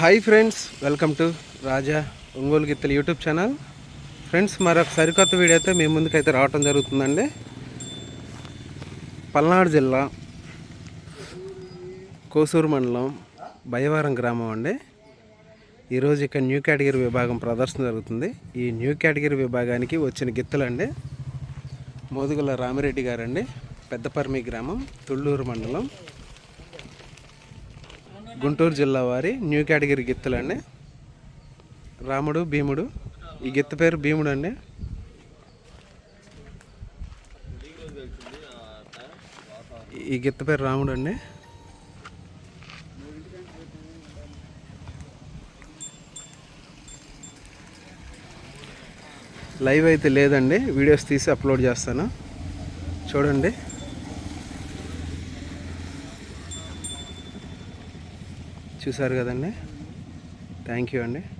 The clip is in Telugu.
Hi friends welcome to Raja Ongole గిత్తలు యూట్యూబ్ ఛానల్ ఫ్రెండ్స్ మరొక సరికొత్త వీడియో అయితే మీ ముందుకైతే రావటం జరుగుతుందండి. పల్నాడు జిల్లా కోసూరు మండలం బయవారం గ్రామం అండి. ఈరోజు ఇక్కడ న్యూ కేటగిరీ విభాగం ప్రదర్శన జరుగుతుంది. ఈ న్యూ కేటగిరీ విభాగానికి వచ్చిన గిత్తలండి మోదుగుల రామిరెడ్డి గారండి. పెద్దపర్మి గ్రామం తుళ్ళూరు మండలం. గుంటూరు జిల్లా వారి న్యూ కేటగిరీ గిత్తలండి. రాముడు భీముడు. ఈ గిత్త పేరు భీముడు అండి. ఈ గిత్త పేరు రాముడు అండి. లైవ్ అయితే లేదండి. వీడియోస్ తీసి అప్లోడ్ చేస్తాను. చూడండి. చూసారు కదండి. థ్యాంక్ యూ అండి.